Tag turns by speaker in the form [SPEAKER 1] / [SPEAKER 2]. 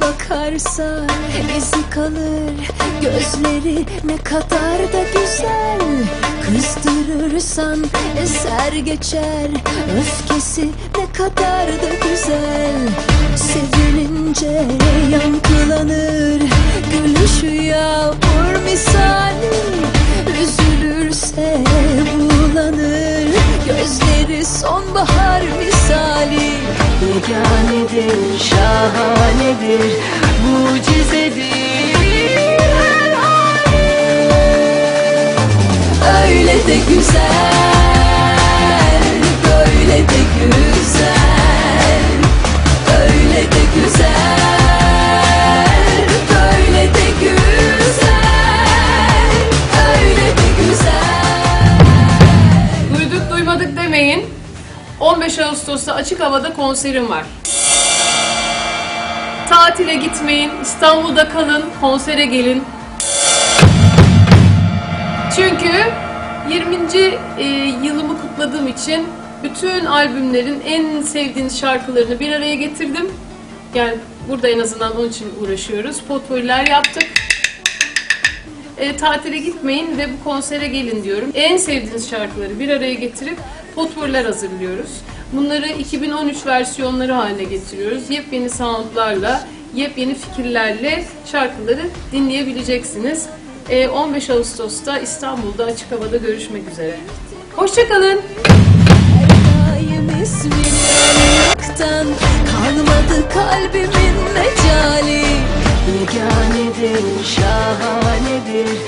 [SPEAKER 1] bakarsan izi kalır. Gözleri ne kadar da güzel. Kızdırırsan eser geçer. Öfkesi ne kadar da güzel. Sevinince Yeganedir, şahanedir Mucizedir her hali Öyle de güzel Böyle de güzel Öyle de güzel Öyle de güzel
[SPEAKER 2] Duyduk duymadık demeyin. 15 Ağustos'ta açık havada konserim var. Tatile gitmeyin, İstanbul'da kalın, konsere gelin. Çünkü 20. e, yılımı kutladığım için bütün albümlerin en sevdiğiniz şarkılarını bir araya getirdim. Yani burada en azından onun için uğraşıyoruz. Potpourriler yaptık. E, tatile gitmeyin ve bu konsere gelin diyorum. En sevdiğiniz şarkıları bir araya getirip potpourriler hazırlıyoruz. Bunları 2013 versiyonları haline getiriyoruz. Yepyeni soundlarla, yepyeni fikirlerle şarkıları dinleyebileceksiniz. E, 15 Ağustos'ta İstanbul'da açık havada görüşmek üzere. Hoşçakalın.
[SPEAKER 1] Kalmadı kalbimin mecali Yeganedir, şahanedir